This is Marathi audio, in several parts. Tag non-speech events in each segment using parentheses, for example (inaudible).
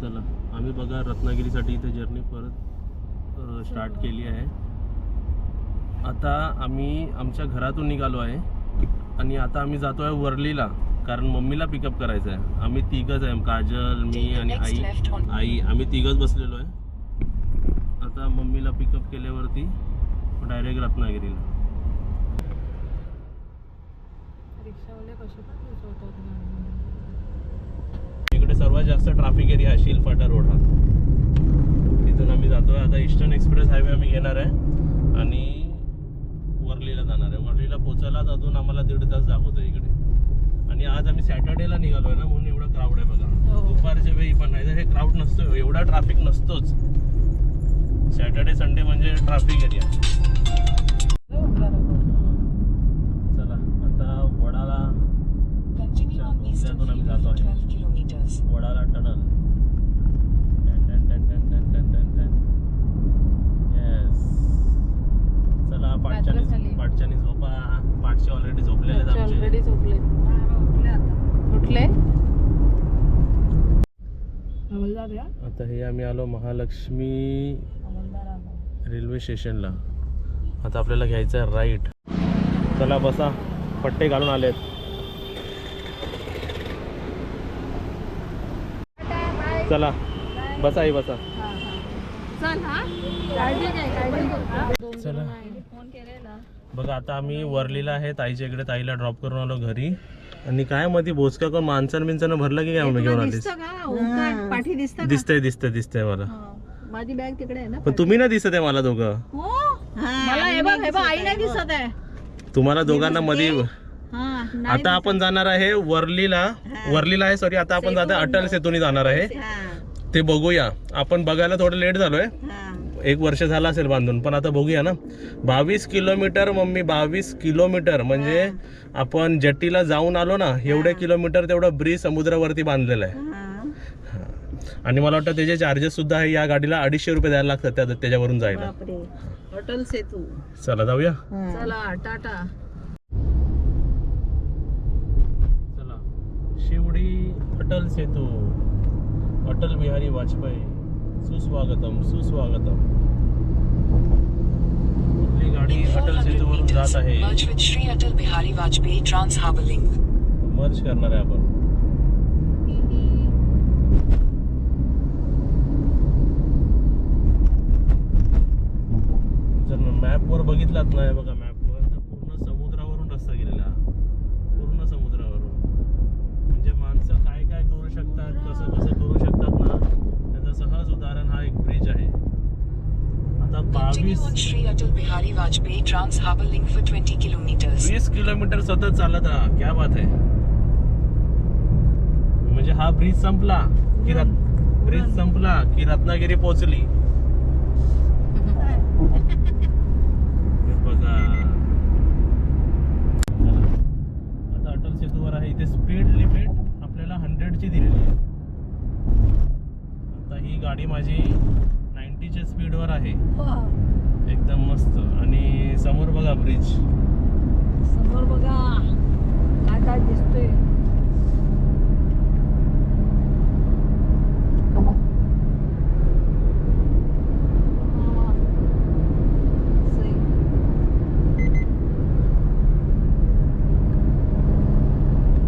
चला. आम्ही बघा रत्नागिरीसाठी इथे जर्नी परत स्टार्ट केली आहे. आता आम्ही आमच्या घरातून निघालो आहे आणि आता आम्ही जातो आहे वर्लीला कारण मम्मीला पिकअप करायचं आहे आम्ही तिघच आहे काजल मी आणि आई. आई आम्ही तिघच बसलेलो आहे. आता मम्मीला पिकअप केल्यावरती डायरेक्ट रत्नागिरीला. रिक्षावाले कसे पण सर्वात जास्त ट्रॅफिक एरिया आहे शिलफाटा रोड हा. तिथून आम्ही जातोय. आता ईस्टर्न एक्सप्रेस हायवे आम्ही घेणार आहे. आणि वर्लीला जाणार आहे. वर्लीला पोचायला अजून आम्हाला दीड तास दाखवतो इकडे. आणि आज आम्ही सॅटर्डेला निघालोय ना म्हणून एवढा क्राऊड आहे बघा. हो. दुपारच्या वेळी पण नाही. तर हे क्राऊड नसतो एवढा ट्रॅफिक नसतोच. सॅटर्डे संडे म्हणजे ट्रॅफिक एरिया आता हे आम्ही आलो महालक्ष्मी रेल्वे स्टेशनला. आता आपल्याला घ्यायचं आहे राईट. चला बसा पट्टे घालून आलेत. चला बसा आई बसा. चल. बघा आता आम्ही वर्लीला आहे ताईच्या इकडे ताईला ड्रॉप करून आलो घरी. आणि काय मध्ये बोचका कोण माणसानं बिनसानं भरलं की काय म्हणून घेऊन आलीस? दिसतं का? ओंकार पाठी दिसतं का? दिसतंय दिसतंय दिसतंय मला. हा. माझी बॅग तिकडे आहे ना पण तुम्ही ना दिसत आहे मला दोघं. हो? मला हे बघ हे बघ आई नाही दिसत आहे. तुम्हाला दोघांना मध्ये हा आता आपण जाणार आहे वर्लीला. वर्लीला आहे सॉरी आता आपण जातो अटल सेतूनी जाणार आहे. ते बघूया. आपण बघायला थोडं लेट झालोय. एक वर्ष झालं असेल बांधून पण आता बघूया ना. बावीस किलोमीटर मम्मी बावीस किलोमीटर. म्हणजे आपण जट्टीला जाऊन आलो ना एवढे किलोमीटर तेवढं ब्रिज समुद्रावरती बांधलेलं आहे. आणि मला वाटतं त्याचे चार्जेस सुद्धा आहे या गाडीला अडीचशे रुपये द्यायला लागतात त्या त्याच्यावरून जायला. अटल सेतू. चला जाऊया. चला टाटा. चला. शिवडी अटल सेतू. अटल बिहारी वाजपेयी. सुस्वागतम सुस्वागतम। कुठली गाडी अटल जात आहे. Merge with Shri Atal Bihari Vajpayee harbour link merge करणार आहे आपण. जर मॅपवर बघितलात नाही बघा map Atal Bihari Vajpayee Trans Harbour Link for 20 kilometers. वीस किलोमीटर सतत चालत राहा. क्या बात आहे म्हणजे हा ब्रिज संपला की रत ब्रिज संपला की रत्नागिरी पोहोचली. हे बघा. चला. आता अटल सेतूवर आहे. इथे स्पीड लिमिट आपल्याला हंड्रेडची दिलेली आहे. आता ही गाडी माझी नाईन्टीच्या स्पीडवर आहे. एकदम मस्त. आणि समोर बघा ब्रिज समोर बघा. काय काय दिसतोय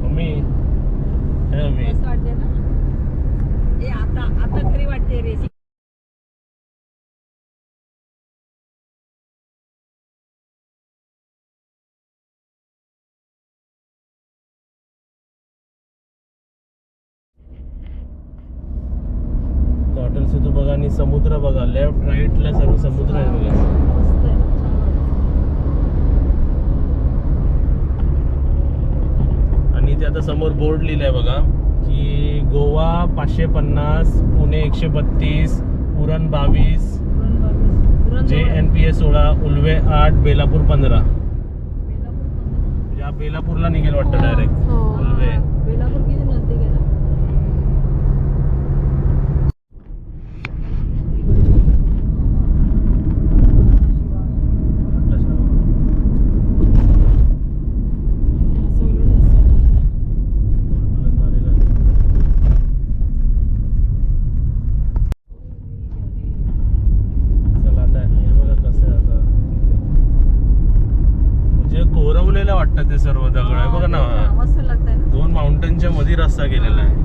मम्मी हे मम्मी मस्त वाटते ना ए आता आता खरी वाटते रेसी तो अटल सेतू बघा आणि समुद्र बघा लेफ्ट राईटला सर्व समुद्र आहे बघा आणि ते आता समोर बोर्ड लिहिलंय बघा की गोवा पाचशे पन्नास पुणे एकशे बत्तीस उरण बावीस पुरण बावीस. जे. एन पी ए सोळा उल्वे आठ बेलापूर पंधरा. म्हणजे बेलापूरला निघेल वाटतं डायरेक्ट हो. उल्वे गेलेलं वाटतं ते सर्व दगड. आहे बघ ना. दोन माउंटेनच्या मध्ये रस्ता गेलेला आहे.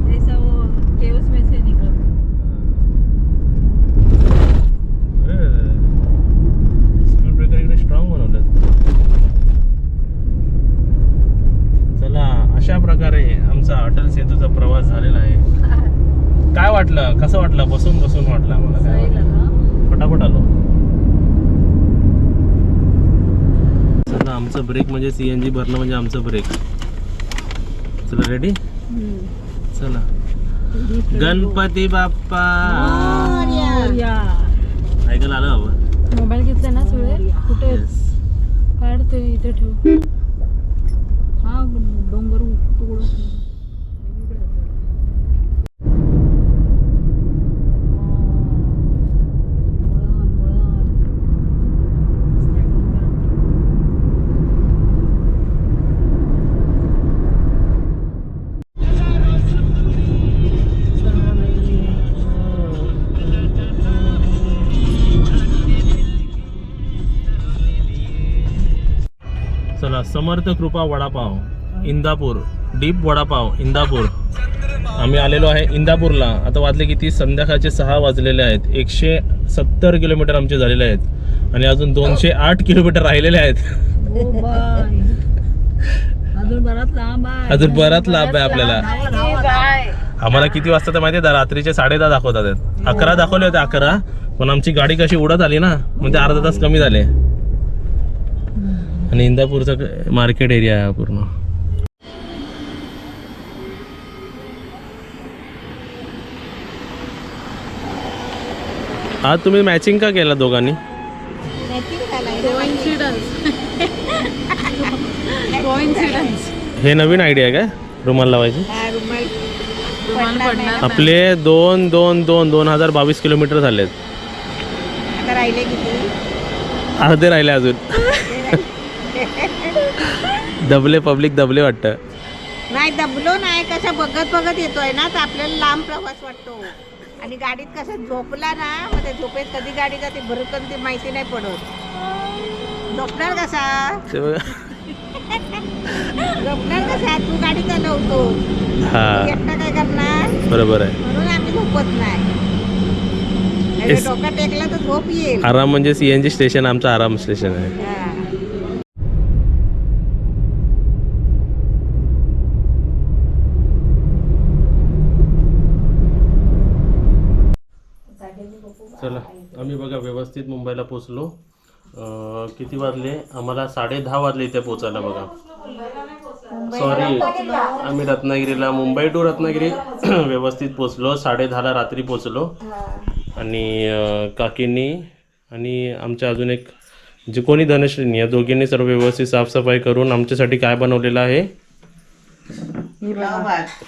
स्पीड ब्रेकर इकडे स्ट्रॉंग बनवलं. चला अशा प्रकारे आमचा अटल सेतूचा प्रवास झालेला आहे. (laughs) काय वाटलं? कसं वाटलं? बसून बसून वाटलं मला काय वाटलं? फटाफट आलो. चला आमचं ब्रेक म्हणजे सीएनजी भरणं म्हणजे आमचं ब्रेक चला रेडी चला. गणपती बाप्पा. ऐकायला आलं बाबा? मोबाईल घेतला ना सगळे कुठे? आहेत? काढ ते इथे ठेव. हा डोंगर तुकडं समर्थ कृपा वडापाव इंदापूर डीप वडापाव इंदापूर. आम्ही आलेलो आहे इंदापूरला. आता वाजले किती? संध्याकाळचे सहा वाजलेले आहेत. एकशे सत्तर किलोमीटर आमचे झालेले आहेत. आणि अजून दोनशे आठ किलोमीटर राहिलेले आहेत. अजून बराच लांब आहे. अजून बराच लाभ आहे आपल्याला. आम्हाला किती वाजता तर माहिती आहे? रात्रीचे साडे दहा दाखवतात आहेत. अकरा दाखवले होते अकरा. पण आमची गाडी कशी उडत आली ना? म्हणजे अर्धा तास कमी झाले. आणि इंदापूरचा मार्केट एरिया आहे पूर्ण. आज तुम्ही मॅचिंग का केला दोघांनी? (laughs) हे नवीन आयडिया आहे काय? रुमाल लावायची? आपले दोन दोन दोन दोन हजार बावीस किलोमीटर झालेत. राहिले किती? अर्धे राहिले अजून. दबले पब्लिक दबले वाटतं. नाही दबलो नाही कसं बघत बघत येतोय ना तर आपल्याला लांब प्रवास वाटतो. आणि गाडीत कसं झोपला ना मग त्या झोपेत कधी गाडी जाते भरकन ते माहिती नाही पडत. झोपणार कसा? ते. झोपणार कसा? तू गाडी चालवतो. हा. एकटा काय करणार? बरोबर आहे. म्हणून आम्ही झोपत नाही. डोकं टेकलं तर झोप येईल. आराम म्हणजे सीएनजी स्टेशन आमचं आराम स्टेशन आहे हा. चला आम्ही बघा व्यवस्थित मुंबईला पोचलो किती वाजले? आम्हाला साडे दहा वाजले इथे पोचायला बघा. सॉरी आम्ही रत्नागिरीला मुंबई टू रत्नागिरी (clears throat) व्यवस्थित पोचलो साडे दहाला रात्री पोचलो आणि काकींनी आणि आमच्या अजून एक जे कोणी धनश्रीनी या दोघींनी सर्व व्यवस्थित साफसफाई करून आमच्यासाठी काय बनवलेलं आहे?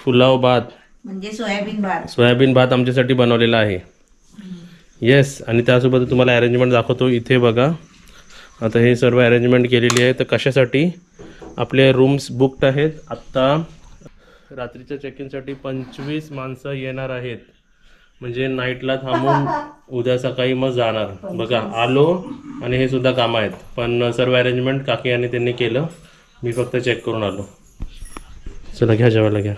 पुलाव भात. म्हणजे सोयाबीन भात. सोयाबीन भात आमच्यासाठी बनवलेला आहे. येस आणि त्यासोबत तुम्हाला अरेंजमेंट दाखवतो. इथे बघा. आता हे सर्व अरेंजमेंट केलेली आहे. तर कशासाठी? आपले रूम्स बुकड आहेत. आत्ता रात्रीच्या चेक इनसाठी पंचवीस माणसं येणार आहेत. म्हणजे नाईटला थांबून उद्या सकाळी मग जाणार. बघा आलो आणि हे सुद्धा कामं आहेत. पण सर्व अरेंजमेंट काकी आणि त्यांनी केलं. मी फक्त चेक करून आलो. चला घ्या जेवायला घ्या.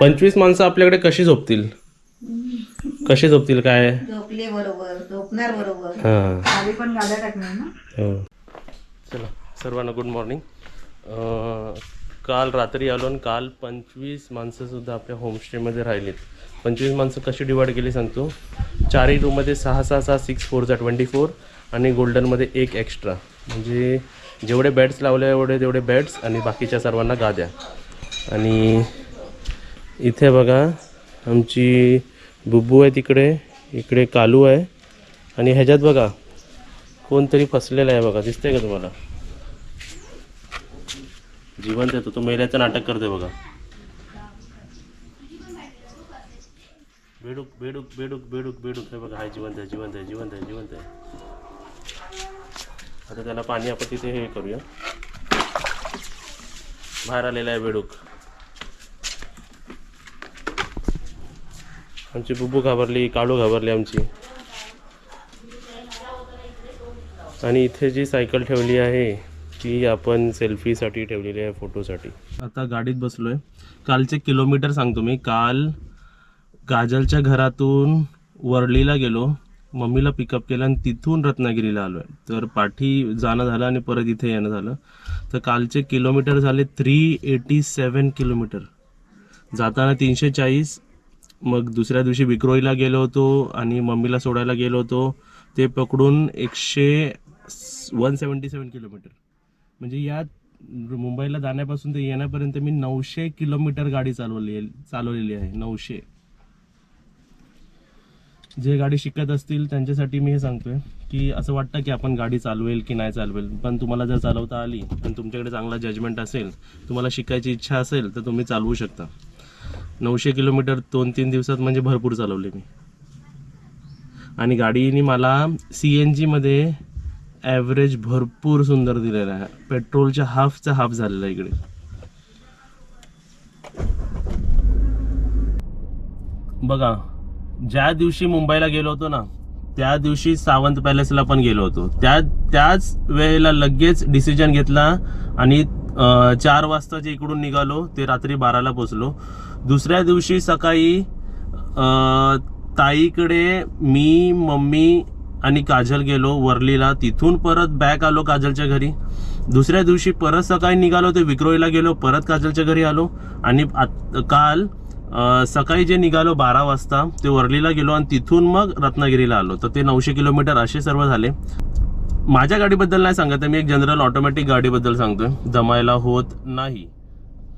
पंचवीस माणसं आपल्याकडे कशी झोपतील? कशी झोपतील काय? झोपले बरोबर झोपणार बरोबर. हां. खाली पण गाड्या टाकणार ना? हो. चला सर्वांना गुड मॉर्निंग काल रात्री आलो आणि काल पंचवीस माणसंसुद्धा आपल्या होमस्टेमध्ये राहिलीत. पंचवीस माणसं कशी डिवाईड केली सांगतो? चारही रूममध्ये सहा सहा सहा सिक्स फोरचा ट्वेंटी फोर आणि गोल्डनमध्ये एक एक्स्ट्रा म्हणजे जेवढे बेड्स लावले एवढे तेवढे बेड्स आणि बाकीच्या सर्वांना गाद्या. आणि इथे बघा आमची बुब्बू आहे तिकडे इकडे कालू आहे. आणि ह्याच्यात बघा कोणतरी फसलेला आहे बघा दिसतंय का तुम्हाला? जिवंत येतो तो मेल्याचं नाटक करतोय बघा. बेडूक बेडूक बेडूक बेडूक बेडूक हे बघा हाय जिवंत आहे जिवंत आहे जिवंत आहे जिवंत आहे. आता त्याला पाणी आपण तिथे हे करूया. बाहेर आलेला आहे बेडूक. आमची बुबू घाबरली काळू घाबरली आमची. आणि इथे जी सायकल ठेवली आहे ती आपण सेल्फीसाठी ठेवलेली आहे फोटोसाठी. आता गाडीत बसलोय. कालचे किलोमीटर सांगतो मी काल काजलच्या घरातून वरळीला गेलो मम्मीला पिकअप केलं आणि तिथून रत्नागिरीला आलोय. तर पाठी जाणं झालं आणि परत इथे येणं झालं. तर कालचे किलोमीटर झाले थ्री एटी सेवन किलोमीटर. जाताना तीनशे चाळीस मग दुसऱ्या दिवशी विक्रोईला गेलो होतो आणि मम्मीला सोडायला गेलो होतो. ते पकडून एकशे वन सेवन्टी सेवन किलोमीटर. म्हणजे या मुंबईला जाण्यापासून ते येण्यापर्यंत मी नऊशे किलोमीटर गाडी चालवली चालवलेली आहे नऊशे. जे गाडी शिकत असतील त्यांच्यासाठी मी हे सांगतोय की असं वाटतं की आपण गाडी चालवेल की नाही चालवेल. पण तुम्हाला जर चालवता आली आणि तुमच्याकडे चांगला जजमेंट असेल तुम्हाला शिकायची इच्छा असेल तर तुम्ही चालवू शकता. नऊशे किलोमीटर दोन तीन दिवसात म्हणजे भरपूर चालवले मी. आणि गाडीने मला सी एन जीमध्ये ॲव्हरेज भरपूर सुंदर दिलेला आहे. पेट्रोलच्या हाफचा हाफ झालेला आहे इकडे. बघा ज्या दिवशी मुंबईला गेलो होतो ना त्या दिवशी सावंत पॅलेसला पण गेलो होतो. त्या त्याच वेळेला लगेच डिसिजन घेतला आणि चार वाजता जे इकडून निघालो ते रात्री बाराला पोचलो दुसऱ्या दिवशी सकाळी ताईकडे मी मम्मी आणि काजल गेलो वर्लीला. तिथून परत बॅक आलो काजलच्या घरी. दुसऱ्या दिवशी परत सकाळी निघालो ते विक्रोईला गेलो परत काजलच्या घरी आलो. आणि काल सकाळी जे निघालो बारा वाजता ते वर्लीला गेलो आणि तिथून मग रत्नागिरीला आलो. तर ते नऊशे किलोमीटर असे सर्व झाले. माझ्या गाडीबद्दल नाही सांगत मी एक जनरल ऑटोमॅटिक गाडीबद्दल सांगतोय. जमायला होत नाही.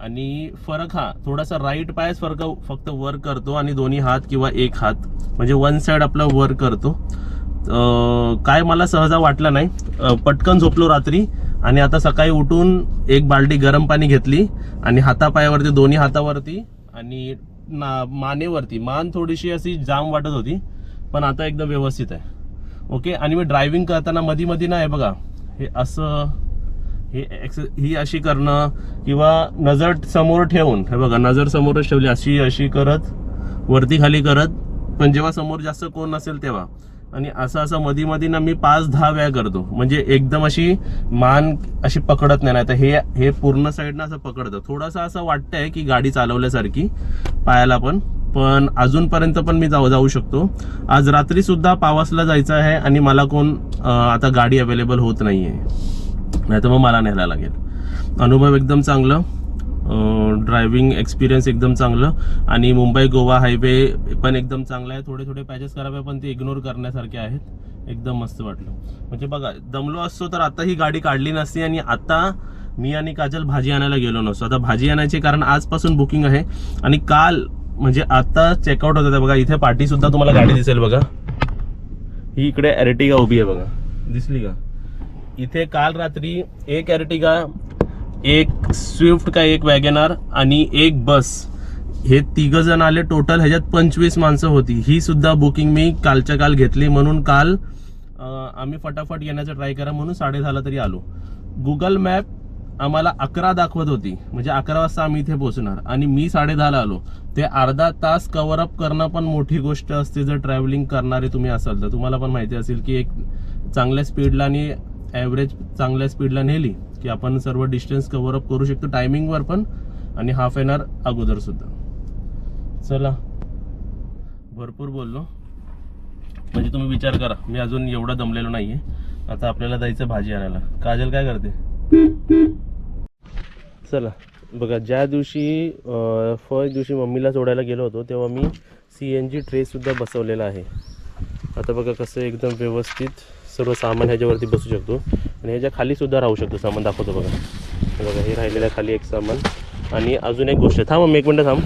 आणि फरक हा थोडासा राईट पायच फरक फक्त वर करतो आणि दोन्ही हात किंवा एक हात. म्हणजे वन साइड आपला वर करतो. काय मला सहजा वाटलं नाही. पटकन झोपलो रात्री आणि आता सकाळी उठून एक बाल्टी गरम पाणी घेतली आणि हातापायावरती दोन्ही हातावरती आणि ना मानेवरती. मान थोडीशी अशी जाम वाटत होती पण आता एकदम व्यवस्थित आहे. ओके? आणि मी ड्रायव्हिंग करताना मधी मधी नाही बघा हे असं हे एक्स- ही अशी करणं किंवा नजर समोर ठेवून हे बघा नजर समोरच ठेवली अशी अशी करत वरती खाली करत पण जेव्हा समोर जास्त कोण नसेल तेव्हा. आणि असं असं मधी मधी ना मी पाच दहा वेळा करतो. म्हणजे एकदम अशी मान अशी पकडत नाही. तर हे हे पूर्ण साईडनं असं पकडतं. थोडंसं असं वाटतंय की गाडी चालवल्यासारखी पायाला पण. पण अजूनपर्यंत पण मी जाऊ जाऊ शकतो. आज रात्री सुद्धा पावसला जायचं आहे आणि मला कोण आता गाडी अवेलेबल होत नाहीये. नाही तर मग मला न्यायला लागेल. अनुभव एकदम चांगलं. ड्रायव्हिंग एक्सपिरियन्स एकदम चांगलं. आणि मुंबई गोवा हायवे पण एकदम चांगला आहे. थोडे थोडे पॅचेस करावे पण ते इग्नोर करण्यासारखे आहेत. एकदम मस्त वाटलं. म्हणजे बघा दमलो असतो तर आता ही गाडी काढली नसती आणि आता मी आणि काजल भाजी आणायला गेलो नसतो. आता भाजी आणायची कारण आजपासून बुकिंग आहे. आणि काल म्हणजे आता चेकआउट होतं बघा इथे पाठी सुद्धा तुम्हाला गाडी दिसेल बघा. ही इकडे एर्टिगा उभी आहे बघा. दिसली का? इथे काल रात्री एक एर्टिगा एक स्विफ्ट का एक वॅगनार आणि एक बस हे तिघ जण आले. टोटल ह्याच्यात पंचवीस माणसं होती. ही सुद्धा बुकिंग मी कालच्या काल घेतली. म्हणून काल आम्ही फटाफट येण्याचा ट्राय करा. म्हणून साडे दहाला तरी आलो. गुगल मॅप आम्हाला अकरा दाखवत होती. म्हणजे अकरा वाजता आम्ही इथे पोहोचणार. आणि मी साडे दहाला आलो. ते अर्धा तास कव्हरअप करणं पण मोठी गोष्ट असते. जर ट्रॅव्हलिंग करणारे तुम्ही असाल तर. तुम्हाला पण माहिती असेल की एक चांगल्या स्पीडला आणि ॲव्हरेज चांगल्या स्पीडला नेली की आपण सर्व डिस्टन्स कव्हरअप करू शकतो टायमिंगवर पण आणि हाफ एन आवर अगोदर सुद्धा. चला. भरपूर बोललो. म्हणजे तुम्ही विचार करा. मी अजून एवढा दमलेलो नाहीये. आता आपल्याला जायचं भाजी आणायला. काजल काय करते? चला. बघा ज्या दिवशी फर्स्ट दिवशी मम्मीला सोडायला गेलो होतो तेव्हा मी सी एन जी ट्रेसुद्धा बसवलेला आहे. आता बघा कसं एकदम व्यवस्थित सर्व सामान ह्याच्यावरती बसू शकतो. आणि ह्याच्या खालीसुद्धा राहू शकतो सामान दाखवतो बघा. बघा हे राहिलेलं आहे खाली एक सामान. आणि अजून एक गोष्ट थांब मम्मी एक मिनटं थांब.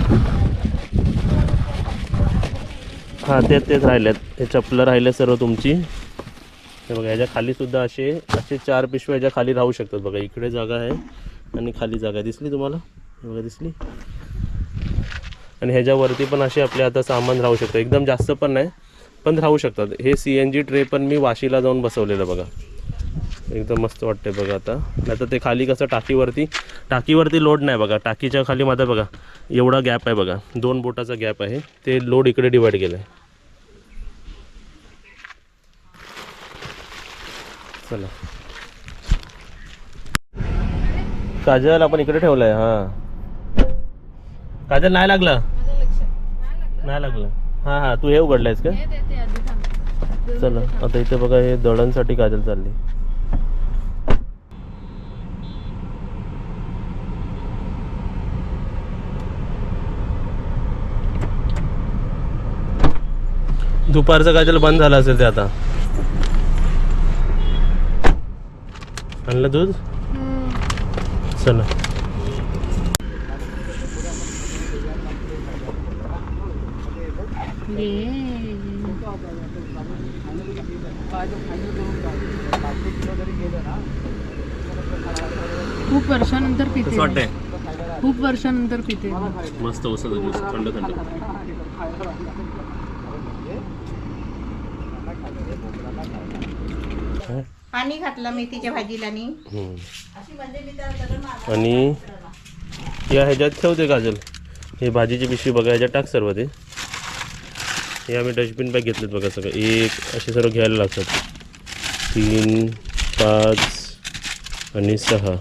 हां तेच तेच राहिल्यात. हे चपलं राहिले सर्व तुमची. हे बघा ह्याच्या खालीसुद्धा असे असे चार पिशव्या ह्याच्या खाली राहू शकतात बघा. इकडे जागा आहे. आणि खाली जागा दिसली तुम्हाला? बघा दिसली? आणि ह्याच्यावरती पण असे आपले आता सामान राहू शकतं. एकदम जास्त पण नाही पण राहू शकतात. हे सी एन जी ट्रे पण मी वाशीला जाऊन बसवलेलं बघा. एकदम मस्त वाटते बघा आता. नाही तर ते खाली कसं टाकीवरती टाकीवरती लोड नाही बघा. टाकीच्या खाली माझा बघा एवढा गॅप आहे बघा. दोन बोटाचा गॅप आहे. ते लोड इकडे डिवाइड केलं आहे चला. काजल आपण इकडे ठेवलाय हां. काजल नाही लागलं? नाही लागलं. हां हां तू हे उघडलायस का? चला आता इथे बघा हे दळणसाठी काजल चालली. दुपारचं काजल बंद झालं असेल ते आता. आणलं दूध? चला. खूप वर्षानंतर पिते वाटतंय? खूप वर्षानंतर पिते मस्त औषध ज्यूस थंड थंड. पाणी घातलं मेथीच्या भाजीला नी. आणि या ह्याच्यात ठेवते काजल हे भाजीची पिशवी बघा ह्याच्यात टाक सर्व ते. हे आम्ही डस्टबिन बॅग घेतलेत बघा सगळं. एक असे सर्व घ्यायला लागतात. तीन पाच आणि सहा.